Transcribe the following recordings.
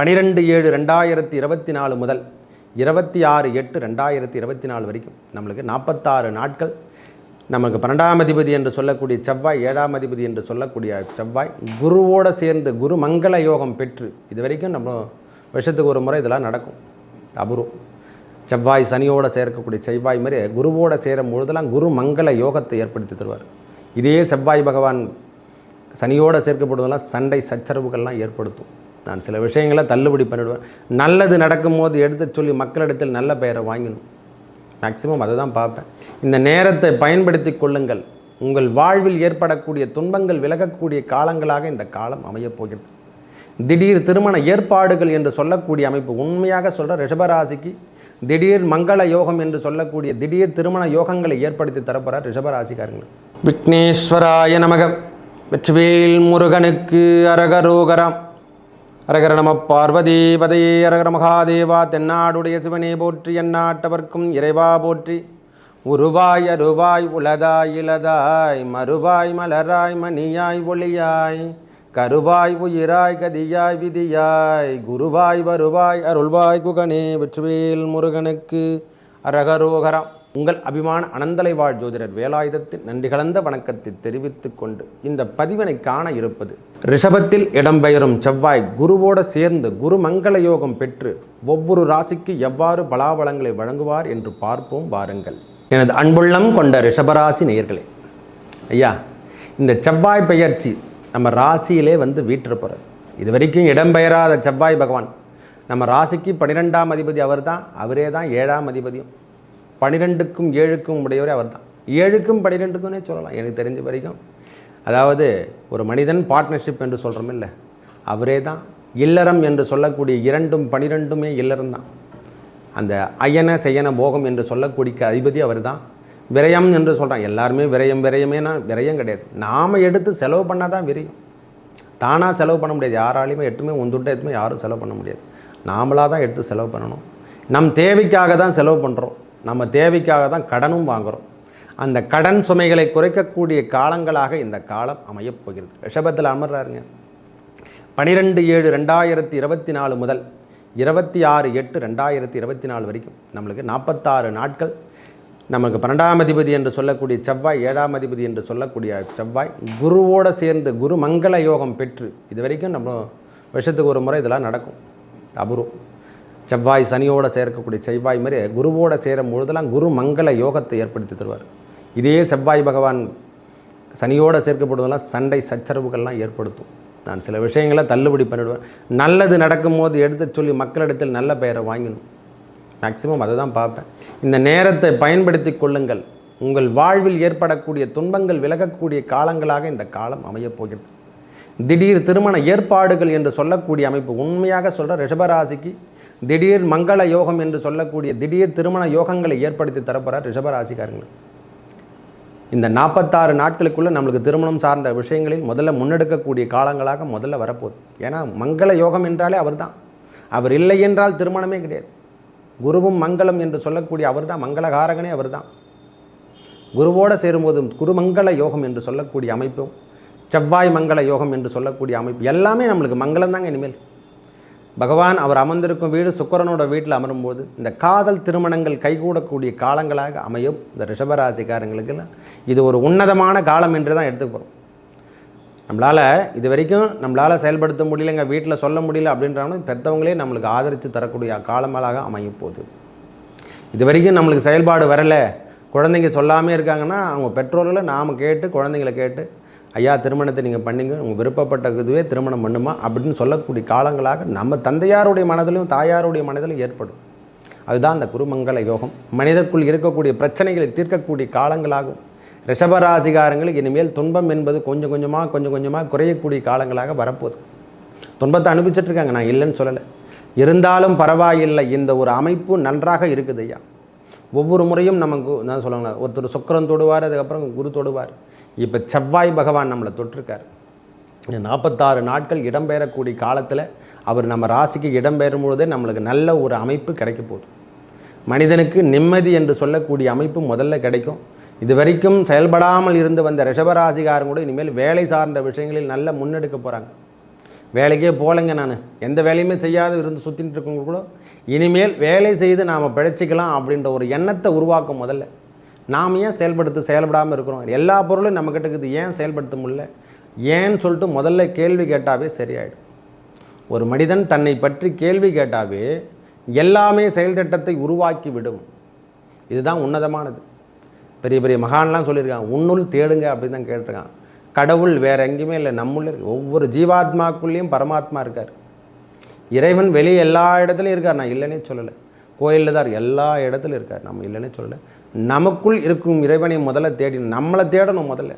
பனிரெண்டு ஏழு ரெண்டாயிரத்தி இருபத்தி நாலு முதல் இருபத்தி ஆறு எட்டு ரெண்டாயிரத்தி இருபத்தி நாலு வரைக்கும் நம்மளுக்கு நாற்பத்தாறு நாட்கள். நமக்கு பன்னெண்டாம் அதிபதி என்று சொல்லக்கூடிய செவ்வாய் ஏழாம் அதிபதி என்று சொல்லக்கூடிய செவ்வாய் குருவோடு சேர்ந்து குரு மங்கள யோகம் பெற்று இது வரைக்கும் நம்ம வருஷத்துக்கு ஒரு முறை இதெல்லாம் நடக்கும். அபூர்வம். செவ்வாய் சனியோடு சேர்க்கக்கூடிய செவ்வாய் மாதிரி குருவோடு சேரும் பொழுதெல்லாம் குரு மங்கள யோகத்தை ஏற்படுத்தி தருவார். இதே செவ்வாய் பகவான் சனியோடு சேர்க்கப்படுவதெல்லாம் சண்டை சச்சரவுகள்லாம் ஏற்படுத்தும். நான் சில விஷயங்களை தள்ளுபடி பண்ணிவிடுவேன் நல்லது நடக்கும்போது எடுத்து சொல்லி மக்களிடத்தில் நல்ல பெயரை வாங்கணும் மேக்சிமம் அதை தான் பார்ப்பேன். இந்த நேரத்தை பயன்படுத்தி கொள்ளுங்கள். உங்கள் வாழ்வில் ஏற்படக்கூடிய துன்பங்கள் விலகக்கூடிய காலங்களாக இந்த காலம் அமையப் போகிறது. திடீர் திருமண ஏற்பாடுகள் என்று சொல்லக்கூடிய அமைப்பு உண்மையாக சொல்கிற ரிஷபராசிக்கு திடீர் மங்கள யோகம் என்று சொல்லக்கூடிய திடீர் திருமண யோகங்களை ஏற்படுத்தி தரப்போகிறார் ரிஷபராசிக்காரங்கள் விக்னேஸ்வராய நமக. வெற்றிவேல் முருகனுக்கு அரகரோகராம். அரகர நம பார்வதி பதையே அரகர மகாதேவா தென்னாடுடைய சிவனே போற்றி எந்நாட்டவர்க்கும் இறைவா போற்றி. உருவாய் அருவாய் உலதாய் இலதாய் மறுவாய் மலராய் மணியாய் ஒளியாய் கருவாய் உயிராய் கதியாய் விதியாய் குருவாய் வருவாய் அருள்வாய் குகனே வெற்றிவேல் முருகனுக்கு அரகரோகரம். உங்கள் அபிமான அனந்தலைவாழ் ஜோதிடர் வேலாயுதத்தின் நன்றி கலந்த வணக்கத்தை தெரிவித்துக் கொண்டு இந்த பதிவினை காண இருப்பது ரிஷபத்தில் இடம்பெயரும் செவ்வாய் குருவோடு சேர்ந்து குரு மங்கள யோகம் பெற்று ஒவ்வொரு ராசிக்கு எவ்வாறு பலாபலங்களை வழங்குவார் என்று பார்ப்போம் வாருங்கள். எனது அன்புள்ளம் கொண்ட ரிஷபராசி நேயர்களே ஐயா இந்த செவ்வாய் பெயர்ச்சி நம்ம ராசியிலே வந்து வீற்றிருப்பார் இது வரைக்கும் இடம்பெயராத செவ்வாய் பகவான் நம்ம ராசிக்கு பன்னிரெண்டாம் அதிபதி அவர் தான் அவரே தான் ஏழாம் அதிபதியும். பனிரெண்டுக்கும் ஏழுக்கும் உடையவரே அவர் தான் ஏழுக்கும் பன்னிரெண்டுக்கும்னே சொல்லலாம். எனக்கு தெரிஞ்ச வரைக்கும். அதாவது ஒரு மனிதன் பார்ட்னர்ஷிப் என்று சொல்கிறோம் இல்லை. அவரே தான். இல்லறம் என்று சொல்லக்கூடிய இரண்டும் பனிரெண்டுமே இல்லறம் தான். அந்த அயன செய்யன போகம் என்று சொல்லக்கூடிய அதிபதி அவர் தான் விரயம் என்று சொல்கிறான் எல்லாருமே விரயம் விரயமேனா? விரயம் கிடையாது. நாம் எடுத்து செலவு பண்ணால் தான் விரயம். தானாக செலவு பண்ண முடியாது. யாராலையுமே எட்டுமே உந்துட்ட எதுவுமே யாரும் செலவு பண்ண முடியாது. நாமளாக தான் எடுத்து செலவு பண்ணணும். நம் தேவைக்காக தான் செலவு பண்ணுறோம் நம்ம தேவைக்காக தான் கடனும் வாங்குகிறோம் அந்த கடன் சுமைகளை குறைக்கக்கூடிய காலங்களாக இந்த காலம் அமையப் போகிறது ரிஷபத்தில் அமர்றாருங்க. பனிரெண்டு ஏழு ரெண்டாயிரத்தி இருபத்தி நாலு முதல் இருபத்தி ஆறு எட்டு ரெண்டாயிரத்தி இருபத்தி நாலு வரைக்கும் நம்மளுக்கு நாற்பத்தாறு நாட்கள். நமக்கு பன்னெண்டாம் அதிபதி என்று சொல்லக்கூடிய செவ்வாய் ஏழாம் அதிபதி என்று சொல்லக்கூடிய செவ்வாய் குருவோடு சேர்ந்து குரு மங்கள யோகம் பெற்று இது வரைக்கும் நம்ம வருஷத்துக்கு ஒரு முறை இதெல்லாம் நடக்கும். அபூர்வம். செவ்வாய் சனியோடு சேர்க்கக்கூடிய செவ்வாய் மாதிரி குருவோடு சேரும் பொழுதெல்லாம் குரு மங்கள யோகத்தை ஏற்படுத்தி தருவார். இதே செவ்வாய் பகவான் சனியோடு சேர்க்கப்படுவதெல்லாம் சண்டை சச்சரவுகள்லாம் ஏற்படுத்தும். நான் சில விஷயங்களை தள்ளுபடி பண்ணிவிடுவேன் நல்லது நடக்கும்போது எடுத்து சொல்லி மக்களிடத்தில் நல்ல பெயரை வாங்கணும் மேக்சிமம் அதை தான் பார்ப்பேன். இந்த நேரத்தை பயன்படுத்தி கொள்ளுங்கள். உங்கள் வாழ்வில் ஏற்படக்கூடிய துன்பங்கள் விலகக்கூடிய காலங்களாக இந்த காலம் அமையப் போகிறது. திடீர் திருமண ஏற்பாடுகள் என்று சொல்லக்கூடிய அமைப்பு உண்மையாக சொல்கிற ரிஷபராசிக்கு திடீர் மங்கள யோகம் என்று சொல்லக்கூடிய திடீர் திருமண யோகங்களை ஏற்படுத்தி தரப்போகிறார் ரிஷபராசிக்காரங்களுக்கு இந்த நாற்பத்தாறு நாட்களுக்குள்ளே நம்மளுக்கு திருமணம் சார்ந்த விஷயங்களில் முதல்ல முன்னெடுக்கக்கூடிய காலங்களாக முதல்ல வரப்போகுது. ஏன்னா மங்கள யோகம் என்றாலே அவர்தான். அவர் இல்லை என்றால் திருமணமே கிடையாது. குருவும் மங்களம் என்று சொல்லக்கூடிய அவர்தான் மங்களகாரகனே அவர்தான். குருவோடு சேரும்போதும் குருமங்கள யோகம் என்று சொல்லக்கூடிய அமைப்பும் செவ்வாய் மங்கள யோகம் என்று சொல்லக்கூடிய அமைப்பு எல்லாமே நம்மளுக்கு மங்களம் தாங்க இனிமேல். பகவான் அவர் அமர்ந்திருக்கும் வீடு சுக்கரனோட வீட்டில் அமரும்போது இந்த காதல் திருமணங்கள் கைகூடக்கூடிய காலங்களாக அமையும். இந்த ரிஷபராசிக்காரங்களுக்கு இது ஒரு உன்னதமான காலம் என்று தான் எடுத்துக்கிறோம் நம்மளால் இது வரைக்கும் நம்மளால் செயல்படுத்த முடியலைங்க வீட்டில் சொல்ல முடியல அப்படின்றவங்க பெற்றவங்களே நம்மளுக்கு ஆதரித்து தரக்கூடிய காலங்களாக அமையும் போகுது. இது வரைக்கும் நம்மளுக்கு செயல்பாடு வரலை. குழந்தைங்க சொல்லாமே இருக்காங்கன்னா அவங்க பெற்றோர்களை நாம் கேட்டு குழந்தைங்களை கேட்டு ஐயா திருமணத்தை நீங்கள் பண்ணிங்க உங்கள் விருப்பப்பட்ட இதுவே திருமணம் பண்ணுமா அப்படின்னு சொல்லக்கூடிய காலங்களாக நம்ம தந்தையாருடைய மனதிலும் தாயாருடைய மனதிலும் ஏற்படும். அதுதான் அந்த குருமங்கள யோகம். மனிதர்க்குள் இருக்கக்கூடிய பிரச்சனைகளை தீர்க்கக்கூடிய காலங்களாகும். ரிஷபராசிகாரங்களுக்கு இனிமேல் துன்பம் என்பது கொஞ்சம் கொஞ்சமாக கொஞ்சம் கொஞ்சமாக குறையக்கூடிய காலங்களாக வரப்போகுது. துன்பத்தை அனுப்பிச்சிட்ருக்காங்க நான் இல்லைன்னு சொல்லலை. இருந்தாலும் பரவாயில்லை. இந்த ஒரு அமைப்பு நன்றாக இருக்குது ஐயா. ஒவ்வொரு முறையும் நமக்கு நான் சொல்லுவாங்க ஒருத்தர் சுக்கரன் தொடுவார் அதுக்கப்புறம் குரு தொடுவார். இப்போ செவ்வாய் பகவான் நம்மளை தொட்டிருக்கார். இந்த நாற்பத்தாறு நாட்கள் இடம்பெயரக்கூடிய காலத்தில் அவர் நம்ம ராசிக்கு இடம்பெயரும் பொழுதே நம்மளுக்கு நல்ல ஒரு அமைப்பு கிடைக்க போகுது. மனிதனுக்கு நிம்மதி என்று சொல்லக்கூடிய அமைப்பு முதல்ல கிடைக்கும். இது வரைக்கும் செயல்படாமல் இருந்து வந்த ரிஷபராசிகாரன் கூட இனிமேல் வேலை சார்ந்த விஷயங்களில் நல்ல முன்னெடுக்க போகிறாங்க வேலைக்கே போகலைங்க நான். எந்த வேலையுமே செய்யாத இருந்து சுற்றிட்டு இருக்கவங்க கூட இனிமேல் வேலை செய்து நாம் பிழைச்சிக்கலாம் அப்படின்ற ஒரு எண்ணத்தை உருவாக்கும் முதல்ல. நாம் ஏன் செயல்படுத்த செயல்படாமல் இருக்கிறோம்? எல்லா பொருளும் நம்மக்கிட்ட இருக்குது. ஏன் செயல்படுத்த முடியல? ஏன்னு சொல்லிட்டு முதல்ல கேள்வி கேட்டாவே சரியாயிடும். ஒரு மனிதன் தன்னை பற்றி கேள்வி கேட்டாவே எல்லாமே செயல் திட்டத்தை உருவாக்கி விடும். இதுதான் உன்னதமானது. பெரிய பெரிய மகான்லாம் சொல்லியிருக்காங்க உன்னுள் தேடுங்க அப்படின்னு தான் கேட்டிருக்கான் கடவுள் வேறு எங்கேயுமே இல்லை நம்முள்ள இருக்கு. ஒவ்வொரு ஜீவாத்மாக்குள்ளேயும் பரமாத்மா இருக்கார். இறைவன் வெளியே எல்லா இடத்துலையும் இருக்கார். நான் இல்லைன்னே சொல்லலை. கோயிலில் தான் எல்லா இடத்துலையும் இருக்கார். நம்ம இல்லைன்னே சொல்லலை. நமக்குள் இருக்கும் இறைவனை முதல்ல தேடி நம்மளை தேடணும் முதல்ல.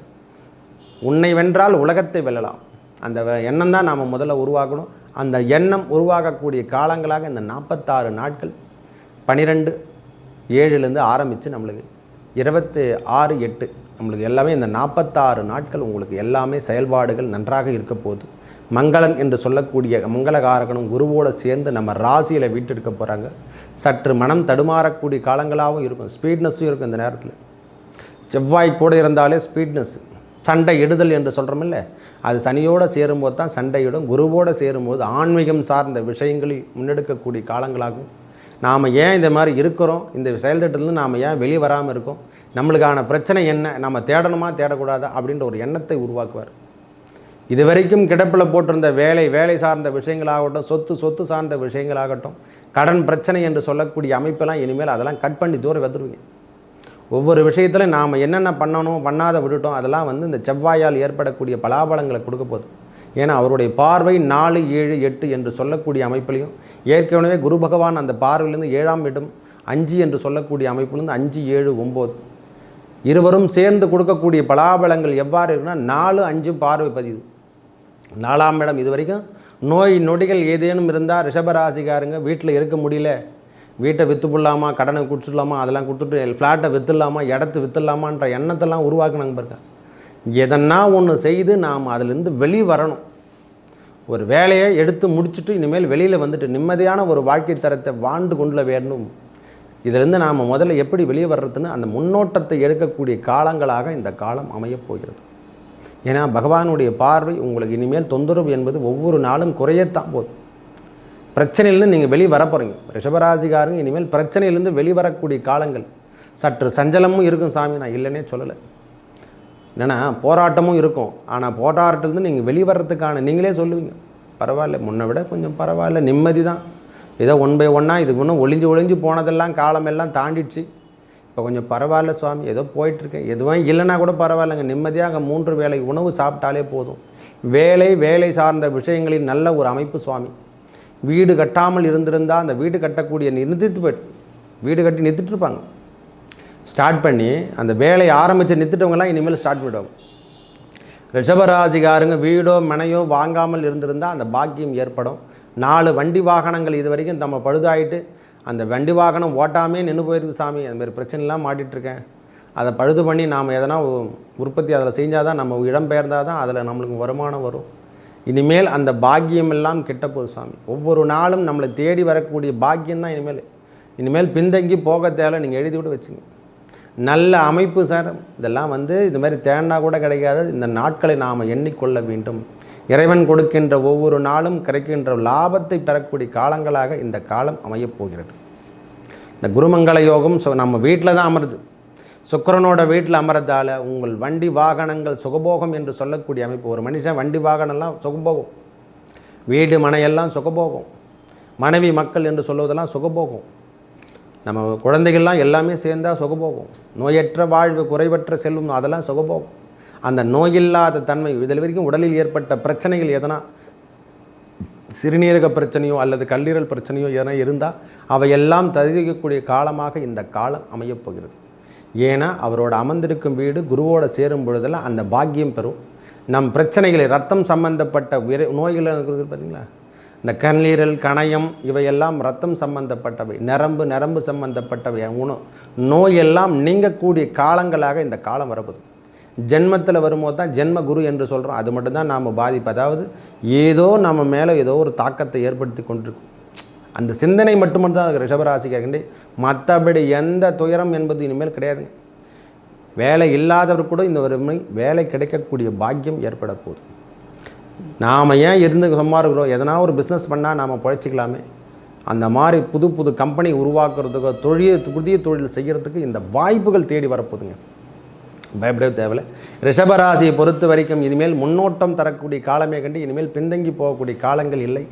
உன்னை வென்றால் உலகத்தை வெல்லலாம். அந்த வ- எண்ணம் தான் நாம் முதல்ல உருவாக்கணும் அந்த எண்ணம் உருவாகக்கூடிய காலங்களாக இந்த நாற்பத்தாறு நாட்கள் பனிரெண்டு ஏழுலேருந்து ஆரம்பித்து நம்மளுக்கு இருபத்தி ஆறு எட்டு நம்மளுக்கு எல்லாமே இந்த நாற்பத்தாறு நாட்கள் உங்களுக்கு எல்லாமே செயல்பாடுகள் நன்றாக இருக்க போகுது. மங்களன் என்று சொல்லக்கூடிய மங்களகாரகனும் குருவோடு சேர்ந்து நம்ம ராசியில் வீட்டெடுக்க போகிறாங்க சற்று மனம் தடுமாறக்கூடிய காலங்களாகவும் இருக்கும். ஸ்பீட்னஸும் இருக்கும் இந்த நேரத்தில். செவ்வாய் கூட இருந்தாலே ஸ்பீட்னஸ். சண்டை இடுதல் என்று சொல்கிறோமில்ல அது சனியோடு சேரும்போது தான் சண்டையிடும் குருவோடு சேரும்போது ஆன்மீகம் சார்ந்த விஷயங்களை முன்னெடுக்கக்கூடிய காலங்களாகும். நாம் ஏன் இந்த மாதிரி இருக்கிறோம்? இந்த செயல்திட்டத்துலேருந்து நாம் ஏன் வெளியே வராமல் இருக்கோம்? நம்மளுக்கான பிரச்சனை என்ன? நம்ம தேடணுமா? தேடக்கூடாதா? அப்படின்ற ஒரு எண்ணத்தை உருவாக்குவார். இது வரைக்கும் கிடப்பில் போட்டிருந்த வேலை வேலை சார்ந்த விஷயங்களாகட்டும் சொத்து சொத்து சார்ந்த விஷயங்களாகட்டும் கடன் பிரச்சனை என்று சொல்லக்கூடிய அமைப்பெல்லாம் இனிமேல் அதெல்லாம் கட் பண்ணி தூரம் வந்துடுவீங்க ஒவ்வொரு விஷயத்திலும் நாம் என்னென்ன பண்ணணும் பண்ணாத விட்டுட்டோம் அதெல்லாம் வந்து இந்த செவ்வாயால் ஏற்படக்கூடிய பலாபலங்களை கொடுக்க போகுது. ஏன்னா அவருடைய பார்வை நாலு ஏழு எட்டு என்று சொல்லக்கூடிய அமைப்பிலையும் ஏற்கனவே குரு பகவான் அந்த பார்வையிலேருந்து ஏழாம் இடம் அஞ்சு என்று சொல்லக்கூடிய அமைப்புலேருந்து அஞ்சு ஏழு ஒம்பது. இருவரும் சேர்ந்து கொடுக்கக்கூடிய பலாபலங்கள் எவ்வாறு இருக்குன்னா நாலு அஞ்சும் பார்வை பதிவு நாலாம் இடம் இது வரைக்கும் நோய் நொடிகள் ஏதேனும் இருந்தால் ரிஷபராசிக்காரங்க வீட்டில் இருக்க முடியல. வீட்டை விற்று கடனை குடிச்சிடலாமா அதெல்லாம் கொடுத்துட்டு ஃப்ளாட்டை விற்றுலாமா இடத்து விற்றுலாமான்ற எண்ணத்தெல்லாம் உருவாக்குனாங்க பாருங்க. எதனா ஒன்று செய்து நாம் அதிலிருந்து வெளியே வரணும். ஒரு வேலையை எடுத்து முடிச்சுட்டு இனிமேல் வெளியில் வந்துட்டு நிம்மதியான ஒரு வாழ்க்கை தரத்தை வாழ்ந்து கொள்ள வேண்டும். இதிலிருந்து நாம் முதல்ல எப்படி வெளியே வர்றதுன்னு அந்த முன்னோட்டத்தை எடுக்கக்கூடிய காலங்களாக இந்த காலம் அமையப் போகிறது. ஏன்னா பகவானுடைய பார்வை உங்களுக்கு இனிமேல் தொந்தரவு என்பது ஒவ்வொரு நாளும் குறையத்தான் போதும் பிரச்சனையிலேருந்து நீங்கள் வெளியே வர போகிறீங்க ரிஷபராசிக்காரங்க இனிமேல் பிரச்சனையிலேருந்து வெளிவரக்கூடிய காலங்கள். சற்று சஞ்சலமும் இருக்கும் சாமி நான் இல்லைன்னே சொல்லலை. என்னென்னா போராட்டமும் இருக்கும். ஆனால் போராட்டத்துலேருந்து நீங்கள் வெளிவரத்துக்கான நீங்களே சொல்லுவீங்க. பரவாயில்ல முன்னை விட கொஞ்சம் பரவாயில்ல நிம்மதி தான் ஏதோ ஒன் பை ஒன்னாக இதுக்கு முன்னே ஒளிஞ்சு ஒளிஞ்சு போனதெல்லாம் காலமெல்லாம் தாண்டிடுச்சு. இப்போ கொஞ்சம் பரவாயில்ல சுவாமி ஏதோ போயிட்டுருக்கேன் எதுவும் இல்லைன்னா கூட பரவாயில்லைங்க. நிம்மதியாக மூன்று வேளை உணவு சாப்பிட்டாலே போதும். வேலை வேலை சார்ந்த விஷயங்களில் நல்ல ஒரு அமைப்பு சுவாமி. வீடு கட்டாமல் இருந்திருந்தால் அந்த வீடு கட்டக்கூடிய நிறுத்திட்டு போயிட்டு வீடு கட்டி நிறுத்திட்டுருப்பாங்க ஸ்டார்ட் பண்ணி அந்த வேலையை ஆரம்பித்து நிறுத்திட்டவங்கலாம் இனிமேல் ஸ்டார்ட் பண்ணிடுவாங்க. ரிஷபராசிகாருங்க வீடோ மனையோ வாங்காமல் இருந்திருந்தால் அந்த பாக்கியம் ஏற்படும். நாலு வண்டி வாகனங்கள் இது வரைக்கும் நம்ம பழுதாயிட்டு அந்த வண்டி வாகனம் ஓட்டாமே நின்று போயிருக்கு சாமி. அதுமாதிரி பிரச்சனைலாம் மாட்டிகிட்ருக்கேன் அதை பழுது பண்ணி நாம் எதனா உ- உற்பத்தி அதில் செஞ்சால் தான் நம்ம இடம்பெயர்ந்தால் தான் அதில் நம்மளுக்கு வருமானம் வரும். இனிமேல் அந்த பாக்கியம் எல்லாம் போகுது சாமி. ஒவ்வொரு நாளும் நம்மளை தேடி வரக்கூடிய பாக்கியம் தான் இனிமேல். இனிமேல் பின்தங்கி போக தேவை நீங்கள் எழுதி விட வச்சுங்க. நல்ல அமைப்பு சார். இதெல்லாம் வந்து இது மாதிரி தேனா கூட கிடைக்காது. இந்த நாட்களை நாம் எண்ணிக்கொள்ள வேண்டும். இறைவன் கொடுக்கின்ற ஒவ்வொரு நாளும் கிடைக்கின்ற லாபத்தை பெறக்கூடிய காலங்களாக இந்த காலம் அமையப் போகிறது. இந்த குருமங்கள யோகம் சு- நம்ம வீட்டில் தான் அமருது. சுக்கரனோட வீட்டில் அமரதால உங்கள் வண்டி வாகனங்கள் சுகபோகம் என்று சொல்லக்கூடிய அமைப்பு. ஒரு மனுஷன் வண்டி வாகனம்லாம் சுகபோகம். வீடு மனையெல்லாம் சுகபோகம். மனைவி மக்கள் என்று சொல்வதெல்லாம் சுகபோகம். நம்ம குழந்தைகள்லாம் எல்லாமே சேர்ந்தா சுகபோகம். நோயற்ற வாழ்வு குறைவற்ற செல்வம் அதெல்லாம் சுகபோகம். அந்த நோயில்லாத தன்மை இதில் வரைக்கும் உடலில் ஏற்பட்ட பிரச்சனைகள் எதனா சிறுநீரக பிரச்சனையோ அல்லது கல்லீரல் பிரச்சனையோ எதனா இருந்தால் அவையெல்லாம் தகுதிக்கக்கூடிய காலமாக இந்த காலம் அமையப் போகிறது. ஏன்னா அவரோட அமர்ந்திருக்கும் வீடு குருவோட சேரும் பொழுதெல்லாம் அந்த பாக்கியம் பெறும். நம் பிரச்சனைகளை ரத்தம் சம்பந்தப்பட்ட விரை நோய்கள் இருக்குது பார்த்தீங்களா இந்த கண்ணீரல் கணையம் இவையெல்லாம் ரத்தம் சம்பந்தப்பட்டவை நரம்பு நரம்பு சம்பந்தப்பட்டவை உணவு நோயெல்லாம் நீங்கக்கூடிய காலங்களாக இந்த காலம் வரப்போகுது. ஜென்மத்தில் வரும்போது தான் ஜென்ம குரு என்று சொல்கிறோம் அது மட்டும்தான் நாம் பாதிப்பு. அதாவது ஏதோ நம்ம மேலே ஏதோ ஒரு தாக்கத்தை ஏற்படுத்தி கொண்டிருக்கும். அந்த சிந்தனை மட்டும்தான் ரிஷபராசிக்காரண்டி மற்றபடி எந்த துயரம் என்பது இனிமேல் கிடையாதுங்க. வேலை இல்லாதவர் கூட இந்த ஒரு வேலை கிடைக்கக்கூடிய பாக்கியம் ஏற்பட போகுது. நாம் ஏன் இருந்து சும்மா இருக்கிறோம் எதனா ஒரு பிஸ்னஸ் பண்ணால் நாம் பிழைச்சிக்கலாமே. அந்த மாதிரி புது புது கம்பெனி உருவாக்குறதுக்கோ தொழில் புதிய தொழில் செய்கிறதுக்கு இந்த வாய்ப்புகள் தேடி வரப்போகுதுங்க பயப்படவே தேவையில்லை. ரிஷபராசியை பொறுத்த வரைக்கும் இனிமேல் முன்னோட்டம் தரக்கூடிய காலமே கண்டு இனிமேல் பின்தங்கி போகக்கூடிய காலங்கள் இல்லை.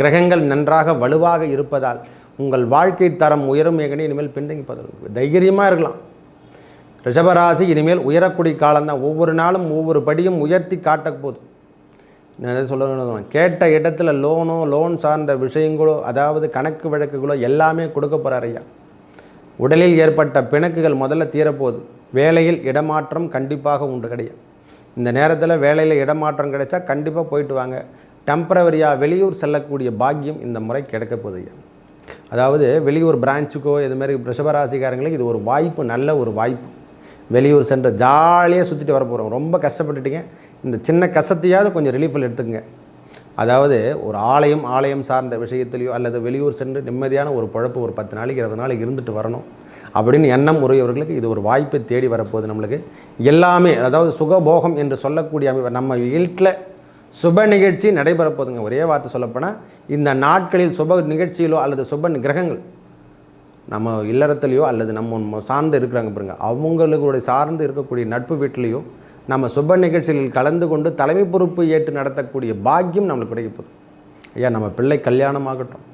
கிரகங்கள் நன்றாக வலுவாக இருப்பதால் உங்கள் வாழ்க்கை தரம் உயரும் கண்டு இனிமேல் பின்தங்கி போதல் தைரியமாக இருக்கலாம். ரிஷபராசி இனிமேல் உயரக்கூடிய காலம்தான். ஒவ்வொரு நாளும் ஒவ்வொரு படியும் உயர்த்தி காட்ட போதும். நான் சொல்ல கேட்ட இடத்துல லோனோ லோன் சார்ந்த விஷயங்களோ அதாவது கணக்கு வழக்குகளோ எல்லாமே கொடுக்க போகிறார் ஐயா. உடலில் ஏற்பட்ட பிணக்குகள் முதல்ல தீரப்போகுது வேலையில் இடமாற்றம் கண்டிப்பாக உண்டு கிடையாது. இந்த நேரத்தில் வேலையில் இடமாற்றம் கிடைச்சா கண்டிப்பாக போயிட்டு வாங்க. டெம்பரவரியாக வெளியூர் செல்லக்கூடிய பாக்கியம் இந்த முறை கிடைக்க போகுது. அதாவது வெளியூர் பிரான்ச்சுக்கோ இது மாதிரி ரிஷபராசிக்காரங்களுக்கு இது ஒரு வாய்ப்பு நல்ல ஒரு வாய்ப்பு. வெளியூர் சென்று ஜாலியாக சுற்றிட்டு வர போகிறோம் ரொம்ப கஷ்டப்பட்டுட்டீங்க. இந்த சின்ன கஷ்டத்தையாவது கொஞ்சம் ரிலீஃபில் எடுத்துக்கங்க. அதாவது ஒரு ஆலயம் ஆலயம் சார்ந்த விஷயத்துலையோ அல்லது வெளியூர் சென்று நிம்மதியான ஒரு பழப்பு ஒரு பத்து நாளைக்கு இருபது நாளைக்கு இருந்துட்டு வரணும். அப்படின்னு எண்ணம் உரியவர்களுக்கு இது ஒரு வாய்ப்பை தேடி வரப்போகுது நம்மளுக்கு. எல்லாமே அதாவது சுகபோகம் என்று சொல்லக்கூடிய அமைப்பு நம்ம வீட்டில் சுப நிகழ்ச்சி நடைபெறப்போதுங்க ஒரே வார்த்தை சொல்லப்போனால் இந்த நாட்களில் சுப நிகழ்ச்சியிலோ அல்லது சுப கிரகங்கள் நம்ம இல்லறத்துலேயோ அல்லது நம்ம சார்ந்து இருக்கிறாங்க பாருங்கள் அவங்களுடைய சார்ந்து இருக்கக்கூடிய நட்பு வீட்டிலையோ நம்ம சுப நிகழ்ச்சிகளில் கலந்து கொண்டு தலைமை பொறுப்பு ஏற்று நடத்தக்கூடிய பாக்கியம் நம்மளுக்கு கிடைக்க ஐயா நம்ம பிள்ளை கல்யாணம் ஆகட்டும்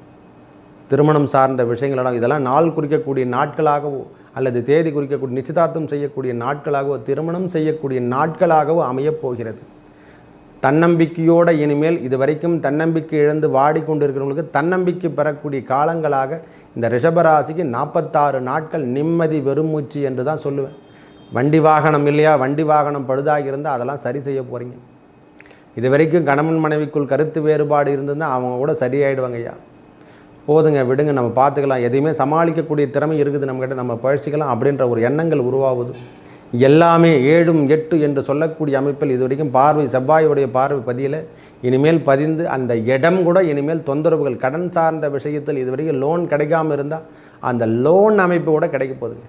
திருமணம் சார்ந்த விஷயங்களெல்லாம் இதெல்லாம் நாள் குறிக்கக்கூடிய நாட்களாகவோ அல்லது தேதி குறிக்கக்கூடிய நிச்சயதார்த்தம் செய்யக்கூடிய நாட்களாகவோ திருமணம் செய்யக்கூடிய நாட்களாகவோ அமையப் போகிறது. தன்னம்பிக்கையோடு இனிமேல் இது வரைக்கும் தன்னம்பிக்கை இழந்து வாடிக்கொண்டிருக்கிறவங்களுக்கு தன்னம்பிக்கை பெறக்கூடிய காலங்களாக இந்த ரிஷபராசிக்கு நாற்பத்தாறு நாட்கள் நிம்மதி வெறுமூச்சு என்று தான் சொல்லுவேன். வண்டி வாகனம் இல்லையா? வண்டி வாகனம் பழுதாக இருந்தால் அதெல்லாம் சரி செய்ய போகிறீங்க இது வரைக்கும் கணவன் மனைவிக்குள் கருத்து வேறுபாடு இருந்ததுன்னா அவங்க கூட சரியாயிடுவாங்க ஐயா. போதுங்க விடுங்க நம்ம பார்த்துக்கலாம். எதையுமே சமாளிக்கக்கூடிய திறமை இருக்குது நம்மக்கிட்ட நம்ம பயிற்சிக்கலாம் அப்படின்ற ஒரு எண்ணங்கள் உருவாகுது. எல்லாமே ஏழும் எட்டு என்று சொல்லக்கூடிய அமைப்பில் இது வரைக்கும் பார்வை செவ்வாயுடைய பார்வை பதியில். இனிமேல் பதிந்து அந்த இடம் கூட இனிமேல் தொந்தரவுகள் கடன் சார்ந்த விஷயத்தில் இது வரைக்கும் லோன் கிடைக்காம இருந்தால் அந்த லோன் அமைப்பு கூட கிடைக்க போகுதுங்க.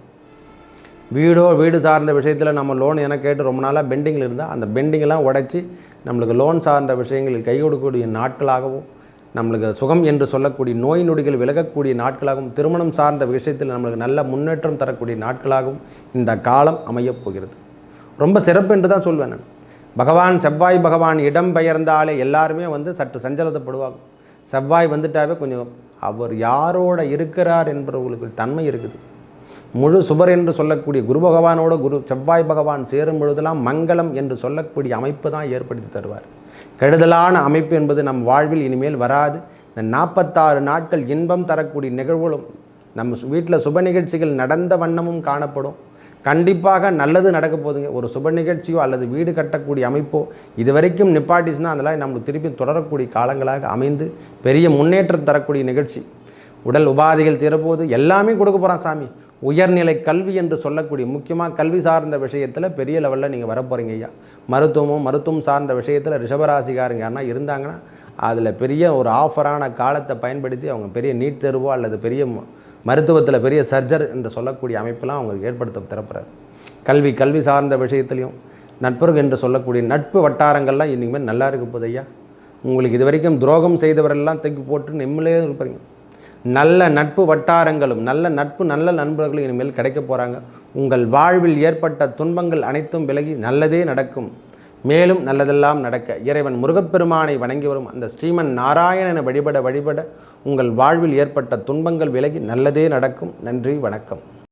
வீடோ வீடு சார்ந்த விஷயத்தில் நம்ம லோன் என கேட்டு ரொம்ப நாளாக பெண்டிங்கில் இருந்தால் அந்த பெண்டிங்கெல்லாம் உடைச்சி நம்மளுக்கு லோன் சார்ந்த விஷயங்களில் கை கொடுக்கக்கூடிய நாட்களாகவும் நம்மளுக்கு சுகம் என்று சொல்லக்கூடிய நோய் நொடிகள் விலகக்கூடிய நாட்களாகவும் திருமணம் சார்ந்த விஷயத்தில் நம்மளுக்கு நல்ல முன்னேற்றம் தரக்கூடிய நாட்களாகவும் இந்த காலம் அமையப் போகிறது. ரொம்ப சிறப்பு என்று தான் சொல்வேன் நான். பகவான் செவ்வாய் பகவான் இடம் பெயர்ந்தாலே எல்லாருமே வந்து சற்று சஞ்சலத்தப்படுவாங்க. செவ்வாய் வந்துட்டாவே கொஞ்சம் அவர் யாரோட இருக்கிறார் என்பவர்களுக்கு தன்மை இருக்குது. முழு சுபர் என்று சொல்லக்கூடிய குரு பகவானோட குரு செவ்வாய் பகவான் சேரும் பொழுதெல்லாம் மங்களம் என்று சொல்லக்கூடிய அமைப்பு தான் ஏற்படுத்தி தருவார். கெடுதலான அமைப்பு என்பது நம் வாழ்வில் இனிமேல் வராது. இந்த நாற்பத்தாறு நாட்கள் இன்பம் தரக்கூடிய நிகழ்வுகளும் நம்ம வீட்டில் சுப நிகழ்ச்சிகள் நடந்த வண்ணமும் காணப்படும். கண்டிப்பாக நல்லது நடக்க போதுங்க ஒரு சுப நிகழ்ச்சியோ அல்லது வீடு கட்டக்கூடிய அமைப்போ இது வரைக்கும் நிப்பாட்டிச்சுன்னா அதெல்லாம் நம்மளுக்கு திருப்பி தொடரக்கூடிய காலங்களாக அமைந்து பெரிய முன்னேற்றம் தரக்கூடிய நிகழ்ச்சி. உடல் உபாதைகள் தீரப்போது எல்லாமே கொடுக்க போகிறான் சாமி. உயர்நிலை கல்வி என்று சொல்லக்கூடிய முக்கியமாக கல்வி சார்ந்த விஷயத்தில் பெரிய லெவலில் நீங்கள் வரப்போகிறீங்க ஐயா. மருத்துவமும் மருத்துவம் சார்ந்த விஷயத்தில் ரிஷபராசிக்காரங்க ஆனால் இருந்தாங்கன்னா அதில் பெரிய ஒரு ஆஃபரான காலத்தை பயன்படுத்தி அவங்க பெரிய நீட் தேர்வோ அல்லது பெரிய மருத்துவத்தில் பெரிய சர்ஜர் என்று சொல்லக்கூடிய அமைப்பெல்லாம் அவங்களுக்கு ஏற்படுத்த திறப்புறாரு. கல்வி கல்வி சார்ந்த விஷயத்துலையும் நட்பர்கள் என்று சொல்லக்கூடிய நட்பு வட்டாரங்கள்லாம் இனிமேல் நல்லா இருக்க போதையா ஐயா. உங்களுக்கு இது வரைக்கும் துரோகம் செய்தவரெல்லாம் தூக்கி போட்டு நிம்மலே இருப்பீங்க. நல்ல நட்பு வட்டாரங்களும் நல்ல நட்பு நல்ல நண்பர்களும் இனிமேல் கிடைக்க போகிறாங்க உங்கள் வாழ்வில் ஏற்பட்ட துன்பங்கள் அனைத்தும் விலகி நல்லதே நடக்கும். மேலும் நல்லதெல்லாம் நடக்க இறைவன் முருகப்பெருமானை வணங்கி வரும் அந்த ஸ்ரீமன் நாராயணனை வழிபட வழிபட உங்கள் வாழ்வில் ஏற்பட்ட துன்பங்கள் விலகி நல்லதே நடக்கும். நன்றி வணக்கம்.